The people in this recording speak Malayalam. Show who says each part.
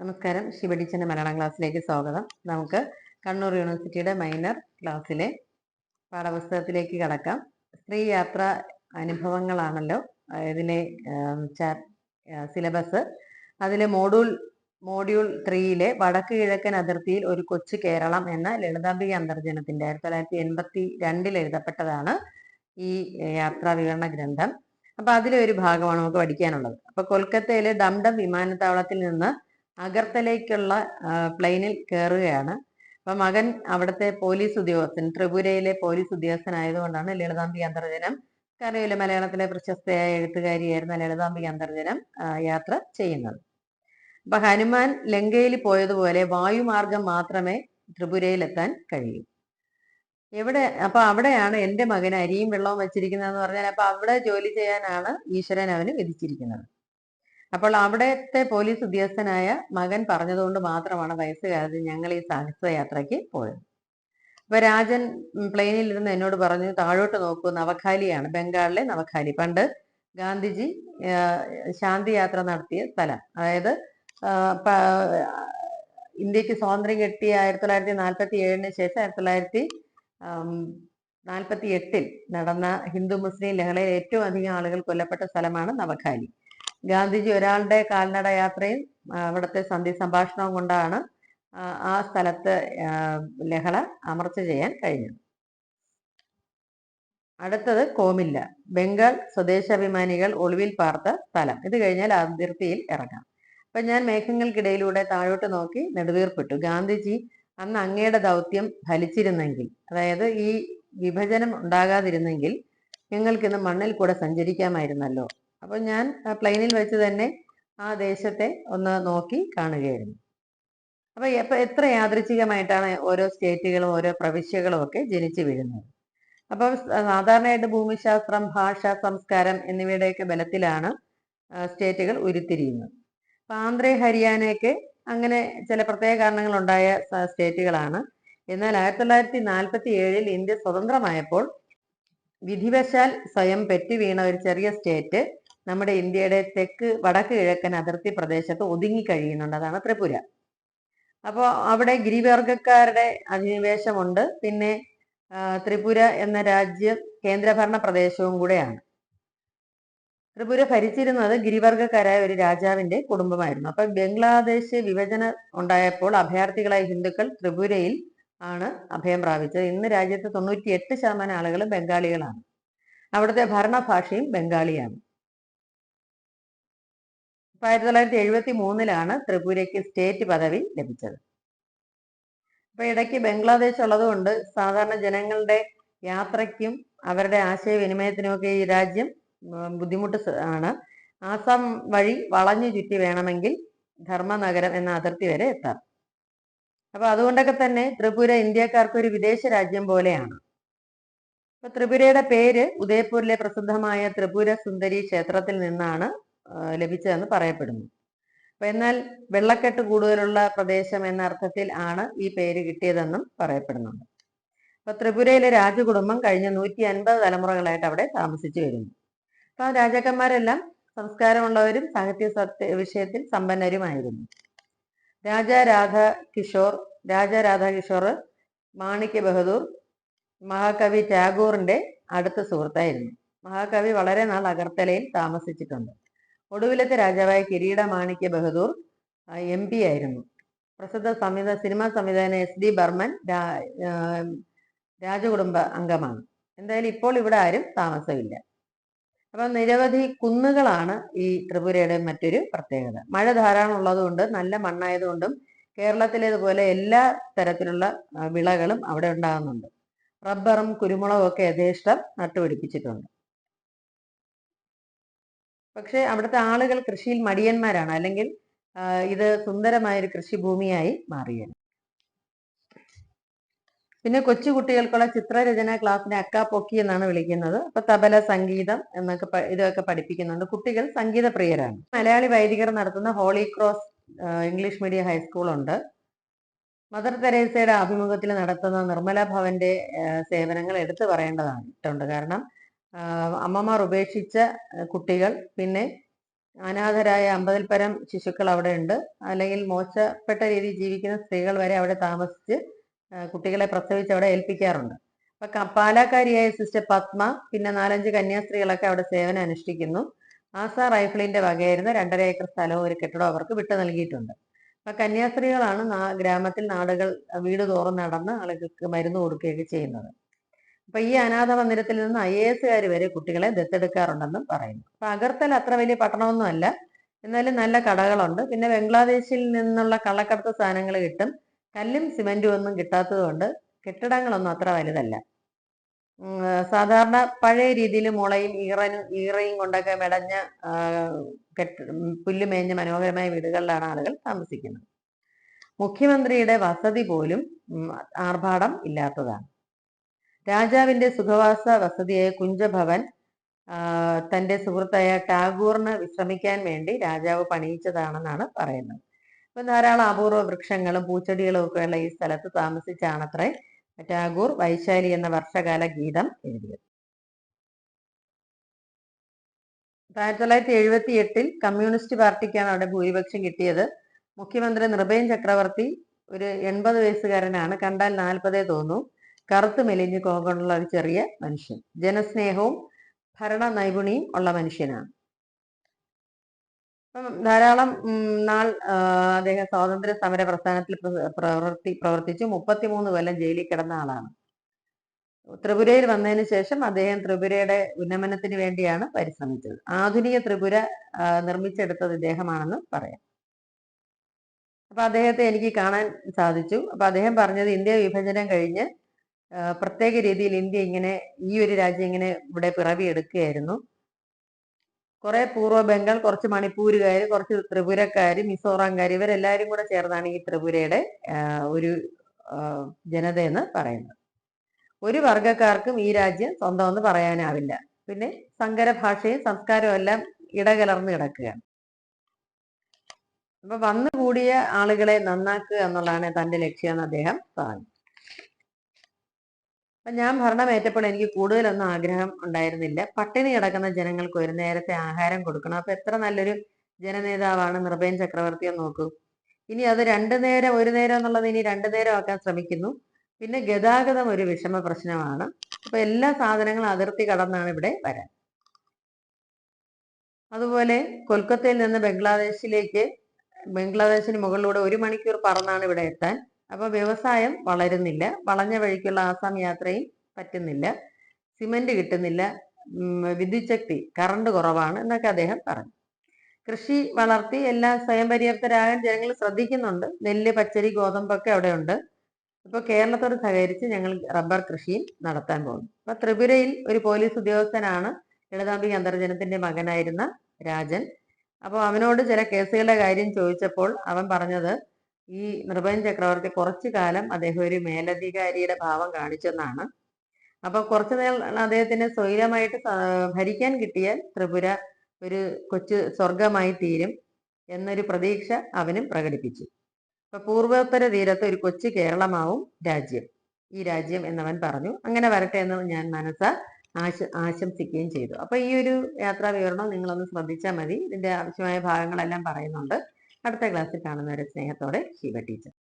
Speaker 1: നമസ്കാരം. ശിവടിച്ചന്റെ മലയാളം ക്ലാസ്സിലേക്ക് സ്വാഗതം. നമുക്ക് കണ്ണൂർ യൂണിവേഴ്സിറ്റിയുടെ മൈനർ ക്ലാസ്സിലെ പാഠപുസ്തകത്തിലേക്ക് കടക്കാം. സ്ത്രീ യാത്ര അനുഭവങ്ങളാണല്ലോ ഇതിലെ സിലബസ് അതിലെ മോഡ്യൂൾ മോഡ്യൂൾ ത്രീയിലെ വടക്ക് കിഴക്കൻ അതിർത്തിയിൽ ഒരു കൊച്ചു കേരളം എന്ന ലളിതാംബിക അന്തർജനത്തിന്റെ ആയിരത്തി തൊള്ളായിരത്തി എൺപത്തി രണ്ടിൽ എഴുതപ്പെട്ടതാണ് ഈ യാത്രാ വിവരണ ഗ്രന്ഥം. അപ്പൊ അതിലെ ഒരു ഭാഗമാണ് നമുക്ക് പഠിക്കാനുള്ളത്. അപ്പൊ കൊൽക്കത്തയിലെ ഡംഡം വിമാനത്താവളത്തിൽ നിന്ന് അഗർത്തലേക്കുള്ള പ്ലെയിനിൽ കയറുകയാണ് അപ്പൊ മകൻ അവിടുത്തെ പോലീസ് ഉദ്യോഗസ്ഥൻ ത്രിപുരയിലെ പോലീസ് ഉദ്യോഗസ്ഥനായതുകൊണ്ടാണ് ലളിതാംബി അന്തർജനം കരയിലെ മലയാളത്തിലെ പ്രശസ്തയായ എഴുത്തുകാരിയായിരുന്ന ലളിതാംബി അന്തർജനം യാത്ര ചെയ്യുന്നത്. അപ്പൊ ഹനുമാൻ ലങ്കയിൽ പോയതുപോലെ വായുമാർഗം മാത്രമേ ത്രിപുരയിലെത്താൻ കഴിയൂ. എവിടെ അപ്പൊ അവിടെയാണ് എന്റെ മകൻ അരിയും വെള്ളവും വെച്ചിരിക്കുന്നതെന്ന് പറഞ്ഞാൽ അപ്പൊ അവിടെ ജോലി ചെയ്യാനാണ് ഈശ്വരൻ അവന് വിധിച്ചിരിക്കുന്നത്. അപ്പോൾ അവിടത്തെ പോലീസ് ഉദ്യോഗസ്ഥനായ മകൻ പറഞ്ഞതുകൊണ്ട് മാത്രമാണ് വയസ്സുകാലത്ത് ഞങ്ങൾ ഈ സാഹസ യാത്രയ്ക്ക് പോയത്. അപ്പൊ രാജൻ പ്ലെയിനിൽ ഇരുന്ന് എന്നോട് പറഞ്ഞു താഴോട്ട് നോക്കൂ നവഖാലിയാണ് ബംഗാളിലെ നവഖാലി. പണ്ട് ഗാന്ധിജി ശാന്തി യാത്ര നടത്തിയ സ്ഥലം. അതായത് ഇന്ത്യയ്ക്ക് സ്വാതന്ത്ര്യം കിട്ടിയ ആയിരത്തി തൊള്ളായിരത്തി നാൽപ്പത്തി ഏഴിന് ശേഷം ആയിരത്തി തൊള്ളായിരത്തി നാൽപ്പത്തി എട്ടിൽ നടന്ന ഹിന്ദു മുസ്ലിം ലഹളയിൽ ഏറ്റവും അധികം ആളുകൾ കൊല്ലപ്പെട്ട സ്ഥലമാണ് നവഖാലി. ഗാന്ധിജി ഒരാളുടെ കാൽനട യാത്രയും അവിടുത്തെ സന്ധി സംഭാഷണവും കൊണ്ടാണ് ആ, സ്ഥലത്ത് ലഹള അമർച്ച ചെയ്യാൻ കഴിഞ്ഞത്. അടുത്തത് കോമില്ല. ബംഗാൾ സ്വദേശാഭിമാനികൾ ഒളിവിൽ പാർത്ത സ്ഥലം. ഇത് കഴിഞ്ഞാൽ അതിർത്തിയിൽ ഇറങ്ങാം. അപ്പൊ ഞാൻ മേഘങ്ങൾക്കിടയിലൂടെ താഴോട്ട് നോക്കി നെടുവീർപ്പിട്ടു. ഗാന്ധിജി അന്ന് അങ്ങയുടെ ദൗത്യം ഫലിച്ചിരുന്നെങ്കിൽ അതായത് ഈ വിഭജനം ഉണ്ടാകാതിരുന്നെങ്കിൽ ഞങ്ങൾക്കിന്ന് മണ്ണിൽ കൂടെ സഞ്ചരിക്കാമായിരുന്നല്ലോ. അപ്പൊ ഞാൻ പ്ലെയിനിൽ വെച്ച് തന്നെ ആ ദേശത്തെ ഒന്ന് നോക്കി കാണുകയായിരുന്നു. അപ്പൊ എപ്പ എത്ര യാദൃച്ഛികമായിട്ടാണ് ഓരോ സ്റ്റേറ്റുകളും ഓരോ പ്രവിശ്യകളും ഒക്കെ ജനിച്ചു വീഴുന്നത്? അപ്പൊ സാധാരണയായിട്ട് ഭൂമിശാസ്ത്രം ഭാഷ സംസ്കാരം എന്നിവയുടെയൊക്കെ ബലത്തിലാണ് സ്റ്റേറ്റുകൾ ഉരുത്തിരിയുന്നത്. അപ്പൊ ആന്ധ്ര ഹരിയാനയൊക്കെ അങ്ങനെ ചില പ്രത്യേക കാരണങ്ങൾ ഉണ്ടായ സ്റ്റേറ്റുകളാണ്. എന്നാൽ ആയിരത്തി തൊള്ളായിരത്തി നാൽപ്പത്തി ഏഴിൽ ഇന്ത്യ സ്വതന്ത്രമായപ്പോൾ വിധിവശാൽ സ്വയം പെറ്റു വീണ ഒരു ചെറിയ സ്റ്റേറ്റ് നമ്മുടെ ഇന്ത്യയുടെ തെക്ക് വടക്ക് കിഴക്കൻ അതിർത്തി പ്രദേശത്ത് ഒതുങ്ങി കഴിയുന്നുണ്ട്. അതാണ് ത്രിപുര. അപ്പോൾ അവിടെ ഗിരിവർഗക്കാരുടെ അധിനിവേശമുണ്ട്. പിന്നെ ത്രിപുര എന്ന രാജ്യം കേന്ദ്രഭരണ പ്രദേശവും കൂടെയാണ്. ത്രിപുര ഭരിച്ചിരുന്നത് ഗിരിവർഗക്കാരായ ഒരു രാജാവിന്റെ കുടുംബമായിരുന്നു. അപ്പൊ ബംഗ്ലാദേശ് വിഭജനം ഉണ്ടായപ്പോൾ അഭയാർത്ഥികളായ ഹിന്ദുക്കൾ ത്രിപുരയിൽ ആണ് അഭയം പ്രാപിച്ചത്. ഇന്ന് രാജ്യത്ത് തൊണ്ണൂറ്റി എട്ട് ശതമാനം ആളുകൾ ബംഗാളികളാണ്. അവിടുത്തെ ഭരണഭാഷയും ബംഗാളിയാണ്. ആയിരത്തി തൊള്ളായിരത്തി എഴുപത്തി മൂന്നിലാണ് ത്രിപുരയ്ക്ക് സ്റ്റേറ്റ് പദവി ലഭിച്ചത്. അപ്പൊ ഇടയ്ക്ക് ബംഗ്ലാദേശ് ഉള്ളതുകൊണ്ട് സാധാരണ ജനങ്ങളുടെ യാത്രയ്ക്കും അവരുടെ ആശയവിനിമയത്തിനുമൊക്കെ ഈ രാജ്യം ബുദ്ധിമുട്ട് ആണ്. ആസാം വഴി വളഞ്ഞു ചുറ്റി വേണമെങ്കിൽ ധർമ്മനഗരം എന്ന അതിർത്തി വരെ എത്താം. അപ്പൊ അതുകൊണ്ടൊക്കെ തന്നെ ത്രിപുര ഇന്ത്യക്കാർക്ക് ഒരു വിദേശ രാജ്യം പോലെയാണ്. അപ്പൊ ത്രിപുരയുടെ പേര് ഉദയപൂരിലെ പ്രസിദ്ധമായ ത്രിപുര സുന്ദരി ക്ഷേത്രത്തിൽ നിന്നാണ് ലഭിച്ചതെന്ന് പറയപ്പെടുന്നു. അപ്പൊ എന്നാൽ വെള്ളക്കെട്ട് കൂടുതലുള്ള പ്രദേശം എന്ന അർത്ഥത്തിൽ ആണ് ഈ പേര് കിട്ടിയതെന്നും പറയപ്പെടുന്നുണ്ട്. അപ്പൊ ത്രിപുരയിലെ രാജകുടുംബം കഴിഞ്ഞ നൂറ്റി അൻപത് തലമുറകളായിട്ട് അവിടെ താമസിച്ചു വരുന്നു. അപ്പൊ ആ രാജാക്കന്മാരെല്ലാം സംസ്കാരമുള്ളവരും സാഹിത്യ സത്യ വിഷയത്തിൽ സമ്പന്നരുമായിരുന്നു. രാജ രാധ കിഷോർ രാജ രാധാ കിഷോർ മാണിക്യ ബഹദൂർ മഹാകവി ടാഗോറിന്റെ അടുത്ത സുഹൃത്തായിരുന്നു. മഹാകവി വളരെ നാൾ അഗർത്തലയിൽ താമസിച്ചിട്ടുണ്ട്. ഒടുവിലത്തെ രാജാവായ കിരീട മാണിക്യ ബഹദൂർ എം പി ആയിരുന്നു. പ്രസിദ്ധ സംവിധാന സിനിമാ സംവിധായകൻ എസ് ഡി ബർമൻ രാജകുടുംബ അംഗമാണ്. എന്തായാലും ഇപ്പോൾ ഇവിടെ ആരും താമസമില്ല. അപ്പൊ നിരവധി കുന്നുകളാണ് ഈ ത്രിപുരയുടെ മറ്റൊരു പ്രത്യേകത. മഴ ധാരാളം ഉള്ളതുകൊണ്ട് നല്ല മണ്ണായതുകൊണ്ടും കേരളത്തിലേതുപോലെ എല്ലാ തരത്തിലുള്ള വിളകളും അവിടെ ഉണ്ടാകുന്നുണ്ട്. റബ്ബറും കുരുമുളകും ഒക്കെ യഥേഷ്ടം നട്ടുപിടിപ്പിച്ചിട്ടുണ്ട്. പക്ഷെ അവിടുത്തെ ആളുകൾ കൃഷിയിൽ മടിയന്മാരാണ്. അല്ലെങ്കിൽ ഇത് സുന്ദരമായൊരു കൃഷിഭൂമിയായി മാറിയത് പിന്നെ കൊച്ചു കുട്ടികൾക്കുള്ള ചിത്രരചന ക്ലാസ്സിനെ അക്ക പൊക്കി എന്നാണ് വിളിക്കുന്നത്. അപ്പൊ തബല സംഗീതം എന്നൊക്കെ ഇതൊക്കെ പഠിപ്പിക്കുന്നുണ്ട്. കുട്ടികൾ സംഗീത പ്രിയരാണ് മലയാളി വൈദികർ നടത്തുന്ന holy cross English medium high school ഉണ്ട് മദർ തെരേസയുടെ ആഭിമുഖ്യത്തിൽ നടത്തുന്ന നിർമ്മല ഭവന്റെ സേവനങ്ങൾ എടുത്തു പറയേണ്ടതാണ് കാരണം അമ്മമാർ ഉപേക്ഷിച്ച കുട്ടികൾ. പിന്നെ അനാഥരായ അമ്പതിൽ പരം ശിശുക്കൾ അവിടെ ഉണ്ട്. അല്ലെങ്കിൽ മോശപ്പെട്ട രീതിയിൽ ജീവിക്കുന്ന സ്ത്രീകൾ വരെ അവിടെ താമസിച്ച് കുട്ടികളെ പ്രസവിച്ച് അവിടെ ഏൽപ്പിക്കാറുണ്ട്. അപ്പൊ പാലാക്കാരിയായ സിസ്റ്റർ പത്മ പിന്നെ നാലഞ്ച് കന്യാസ്ത്രീകളൊക്കെ അവിടെ സേവനം അനുഷ്ഠിക്കുന്നു. ആസാ റൈഫിളിന്റെ വകയായിരുന്ന രണ്ടര ഏക്കർ സ്ഥലവും ഒരു കെട്ടിടവും അവർക്ക് വിട്ടു നൽകിയിട്ടുണ്ട്. അപ്പൊ കന്യാസ്ത്രീകളാണ് ഗ്രാമത്തിൽ നാടുകൾ വീട് തോറും നടന്ന് ആളുകൾക്ക് മരുന്ന് കൊടുക്കുകയൊക്കെ ചെയ്യുന്നത്. അപ്പൊ ഈ അനാഥ മന്ദിരത്തിൽ നിന്ന് ഐ എ എസുകാർ വരെ കുട്ടികളെ ദത്തെടുക്കാറുണ്ടെന്നും പറയുന്നു. അപ്പൊ അത്ര വലിയ പട്ടണമൊന്നും അല്ല എന്നാലും നല്ല കടകളുണ്ട്. പിന്നെ ബംഗ്ലാദേശിൽ നിന്നുള്ള കള്ളക്കടത്ത് സാധനങ്ങൾ കിട്ടും. കല്ലും സിമന്റും ഒന്നും കിട്ടാത്തത് കൊണ്ട് കെട്ടിടങ്ങളൊന്നും അത്ര വലുതല്ല. സാധാരണ പഴയ രീതിയിൽ മുളയും ഈറനും ഈറയും കൊണ്ടൊക്കെ മെടഞ്ഞ കെട്ട് പുല്ല് മേഞ്ഞ മനോഹരമായ വീടുകളിലാണ് ആളുകൾ താമസിക്കുന്നത്. മുഖ്യമന്ത്രിയുടെ വസതി പോലും ആർഭാടം ഇല്ലാത്തതാണ്. രാജാവിന്റെ സുഖവാസ വസതിയായ കുഞ്ചഭവൻ തന്റെ സുഹൃത്തായ ടാഗൂറിന് വിശ്രമിക്കാൻ വേണ്ടി രാജാവ് പണിയിച്ചതാണെന്നാണ് പറയുന്നത്. ഇപ്പൊ ധാരാളം അപൂർവ വൃക്ഷങ്ങളും പൂച്ചെടികളും ഒക്കെ ഉള്ള ഈ സ്ഥലത്ത് താമസിച്ചാണത്രേ ടാഗൂർ വൈശാലി എന്ന വർഷകാല ഗീതം എഴുതിയത്. ആയിരത്തി തൊള്ളായിരത്തി എഴുപത്തി എട്ടിൽ കമ്മ്യൂണിസ്റ്റ് പാർട്ടിക്കാണ് അവിടെ ഭൂരിപക്ഷം കിട്ടിയത്. മുഖ്യമന്ത്രി നിർഭയൻ ചക്രവർത്തി ഒരു എൺപത് വയസ്സുകാരനാണ്. കണ്ടാൽ നാൽപ്പതേ തോന്നൂ. കറുത്ത് മെലിഞ്ഞു കോകൊണ്ടുള്ള ഒരു ചെറിയ മനുഷ്യൻ. ജനസ്നേഹവും ഭരണ നൈപുണിയും ഉള്ള മനുഷ്യനാണ്. ധാരാളം നാൾ അദ്ദേഹം സ്വാതന്ത്ര്യ സമര പ്രസ്ഥാനത്തിൽ പ്ര- പ്രവർത്തി പ്രവർത്തിച്ചു. മുപ്പത്തിമൂന്ന് കൊല്ലം ജയിലിൽ കിടന്ന ആളാണ്. ത്രിപുരയിൽ വന്നതിന് ശേഷം അദ്ദേഹം ത്രിപുരയുടെ ഉന്നമനത്തിന് വേണ്ടിയാണ് പരിശ്രമിച്ചത്. ആധുനിക ത്രിപുര നിർമ്മിച്ചെടുത്തത് ഇദ്ദേഹമാണെന്ന് പറയാം. അപ്പൊ അദ്ദേഹത്തെ എനിക്ക് കാണാൻ സാധിച്ചു. അപ്പൊ അദ്ദേഹം പറഞ്ഞത് ഇന്ത്യ വിഭജനം കഴിഞ്ഞ് പ്രത്യേക രീതിയിൽ ഇന്ത്യ ഇങ്ങനെ ഈ ഒരു രാജ്യം ഇങ്ങനെ ഇവിടെ പിറവി എടുക്കുകയായിരുന്നു. കുറെ പൂർവ ബംഗാൾ കുറച്ച് മണിപ്പൂരുകാർ കുറച്ച് ത്രിപുരക്കാർ മിസോറാംകാർ ഇവരെല്ലാവരും കൂടെ ചേർന്നാണ് ഈ ത്രിപുരയുടെ ഒരു ജനതയെന്ന് പറയുന്നത്. ഒരു വർഗക്കാർക്കും ഈ രാജ്യം സ്വന്തമെന്ന് പറയാനാവില്ല. പിന്നെ സങ്കര ഭാഷയും സംസ്കാരവും എല്ലാം ഇടകലർന്ന് കിടക്കുകയാണ്. അപ്പൊ വന്നുകൂടിയ ആളുകളെ നന്നാക്കുക എന്നുള്ളതാണ് തന്റെ ലക്ഷ്യമെന്ന് അദ്ദേഹം പറഞ്ഞു. ഞാൻ ഭരണമേറ്റപ്പോൾ എനിക്ക് കൂടുതലൊന്നും ആഗ്രഹം ഉണ്ടായിരുന്നില്ല. പട്ടിണി കിടക്കുന്ന ജനങ്ങൾക്ക് ഒരു നേരത്തെ ആഹാരം കൊടുക്കണം. അപ്പൊ എത്ര നല്ലൊരു ജനനേതാവാണ് നിർഭയൻ ചക്രവർത്തിയെ നോക്കൂ. ഇനി അത് രണ്ടു നേരം ഒരു നേരം എന്നുള്ളത് ഇനി രണ്ടു നേരം ആക്കാൻ ശ്രമിക്കുന്നു. പിന്നെ ഗതാഗതം ഒരു വിഷമ പ്രശ്നമാണ്. അപ്പൊ എല്ലാ സാധനങ്ങളും അതിർത്തി കടന്നാണ് ഇവിടെ വരാൻ. അതുപോലെ കൊൽക്കത്തയിൽ നിന്ന് ബംഗ്ലാദേശിലേക്ക് ബംഗ്ലാദേശിന് മുകളിലൂടെ ഒരു മണിക്കൂർ പറന്നാണ് ഇവിടെ എത്താൻ. അപ്പൊ വ്യവസായം വളരുന്നില്ല. വളഞ്ഞ വഴിക്കുള്ള ആസാം യാത്രയും പറ്റുന്നില്ല. സിമന്റ് കിട്ടുന്നില്ല. വിദ്യുച്ഛക്തി കറണ്ട് കുറവാണ് എന്നൊക്കെ അദ്ദേഹം പറഞ്ഞു. കൃഷി വളർത്തി എല്ലാ സ്വയം പര്യാപ്തരാകാൻ ജനങ്ങൾ ശ്രദ്ധിക്കുന്നുണ്ട്. നെല്ല് പച്ചരി ഗോതമ്പൊക്കെ അവിടെ ഉണ്ട് ഇപ്പൊ കേരളത്തോട് സഹകരിച്ച് ഞങ്ങൾ റബ്ബർ കൃഷിയും നടത്താൻ പോകുന്നു. അപ്പൊ ത്രിപുരയിൽ ഒരു പോലീസ് ഉദ്യോഗസ്ഥനാണ് ലളിതാംബിക അന്തർജനത്തിന്റെ മകനായിരുന്ന രാജൻ. അപ്പോൾ അവനോട് ചില കേസുകളുടെ കാര്യം ചോദിച്ചപ്പോൾ അവൻ പറഞ്ഞത് ഈ നൃപയൻ ചക്രവർത്തി കുറച്ചു കാലം അദ്ദേഹം ഒരു മേലധികാരിയുടെ ഭാവം കാണിച്ചെന്നാണ്. അപ്പൊ കുറച്ചു നേരം അദ്ദേഹത്തിന് സ്വൈരമായിട്ട് ഭരിക്കാൻ കിട്ടിയാൽ ത്രിപുര ഒരു കൊച്ചു സ്വർഗമായി തീരും എന്നൊരു പ്രതീക്ഷ അവനും പ്രകടിപ്പിച്ചു. അപ്പൊ പൂർവോത്തര തീരത്ത് ഒരു കൊച്ചു കേരളമാവും രാജ്യം. ഈ രാജ്യം എന്നവൻ പറഞ്ഞു. അങ്ങനെ വരട്ടെ എന്ന് ഞാൻ മനസ്സ ആശ ആശംസിക്കുകയും ചെയ്തു. അപ്പൊ ഈ ഒരു യാത്രാ വിവരണം നിങ്ങളൊന്ന് ശ്രദ്ധിച്ചാൽ മതി. ഇതിന്റെ ആവശ്യമായ ഭാഗങ്ങളെല്ലാം പറയുന്നുണ്ട്. അടുത്ത ക്ലാസ്സിൽ കാണുന്നവരെ സ്നേഹത്തോടെ ശിവ ടീച്ചർ.